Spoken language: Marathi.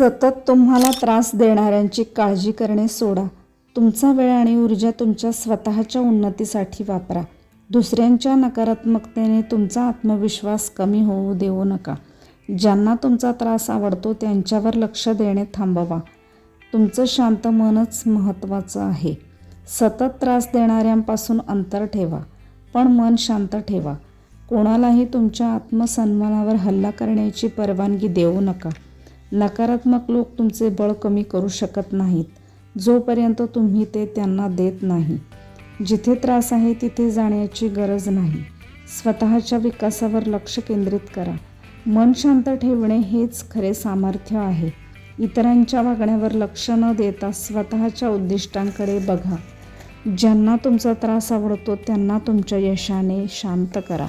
सतत तुम्हाला त्रास देणाऱ्यांची काळजी करणे सोडा. तुमचा वेळ आणि ऊर्जा तुमच्या स्वतःच्या उन्नतीसाठी वापरा. दुसऱ्यांच्या नकारात्मकतेने तुमचा आत्मविश्वास कमी होऊ देऊ नका. ज्यांना तुमचा त्रास आवडतो त्यांच्यावर लक्ष देणे थांबवा. तुमचं शांत मनच महत्त्वाचं आहे. सतत त्रास देणाऱ्यांपासून अंतर ठेवा पण मन शांत ठेवा. कोणालाही तुमच्या आत्मसन्मानावर हल्ला करण्याची परवानगी देऊ नका. नकारात्मक लोक तुमचे बळ कमी करू शकत नाहीत. जोपर्यंत तुम्ही ते त्यांना देत नाही. जिथे त्रास आहे तिथे जाण्याची गरज नाही. स्वतःच्या विकासावर लक्ष केंद्रित करा. मन शांत ठेवणे हेच खरे सामर्थ्य आहे. इतरांच्या वागण्यावर लक्ष न देता स्वतःच्या उद्दिष्टांकडे बघा. ज्यांना तुमचा त्रास आवडतो त्यांना तुमच्या यशाने शांत करा.